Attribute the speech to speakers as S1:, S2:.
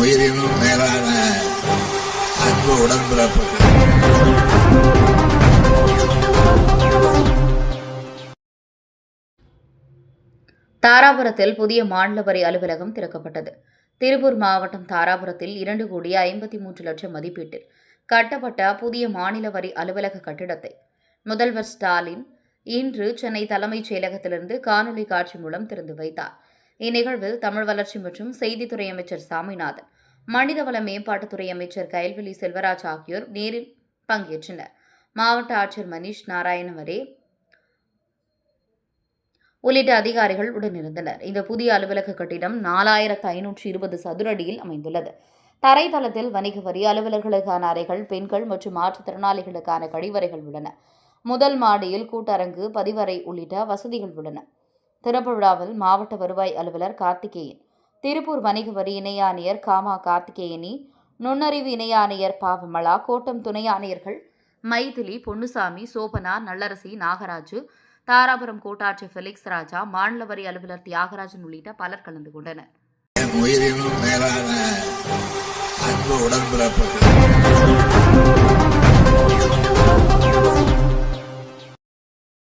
S1: உயிரினும் மேலான அன்பு உடன்பிறப்புகள்.
S2: தாராபுரத்தில் புதிய மாநில வரி அலுவலகம் திறக்கப்பட்டது. திருப்பூர் மாவட்டம் தாராபுரத்தில் இரண்டு கோடி ஐம்பத்தி மூன்று லட்சம் மதிப்பீட்டில் கட்டப்பட்ட புதிய மாநில வரி அலுவலக கட்டிடத்தை முதல்வர் ஸ்டாலின் இன்று சென்னை தலைமைச் செயலகத்திலிருந்து காணொலி காட்சி மூலம் திறந்து வைத்தார். இந்நிகழ்வில் தமிழ் வளர்ச்சி மற்றும் செய்தித்துறை அமைச்சர் சாமிநாதன் மனிதவள மேம்பாட்டுத்துறை அமைச்சர் கைல்வெளி செல்வராஜ் ஆகியோர் நேரில் பங்கேற்றனர். மாவட்ட ஆட்சியர் மணீஷ் நாராயணவரே உள்ளிட்ட அதிகாரிகள் உடனிருந்தனர். இந்த புதிய அலுவலக கட்டிடம் நாலாயிரத்து ஐநூற்றி இருபது சதுர அடியில் அமைந்துள்ளது. தரைத்தளத்தில் வணிக வரி அலுவலர்களுக்கான அறைகள் பெண்கள் மற்றும் மாற்றுத்திறனாளிகளுக்கான கழிவறைகள் உள்ளன. முதல் மாடியில் கூட்டரங்கு பதிவறை உள்ளிட்ட வசதிகள் உள்ளன. திறப்பு விழாவில் மாவட்ட வருவாய் அலுவலர் கார்த்திகேயன் திருப்பூர் வணிக வரி இணை ஆணையர் காமா கார்த்திகேயனி நுண்ணறிவு இணை ஆணையர் பாவமலா கோட்டம் துணை ஆணையர்கள் மைதிலி பொன்னுசாமி சோபனா நல்லரசி நாகராஜு தாராபுரம் கோட்டாட்சி ஃபெலிக்ஸ் ராஜா மாநில வரி அலுவலர் தியாகராஜன் உள்ளிட்ட பலர் கலந்து கொண்டனர்.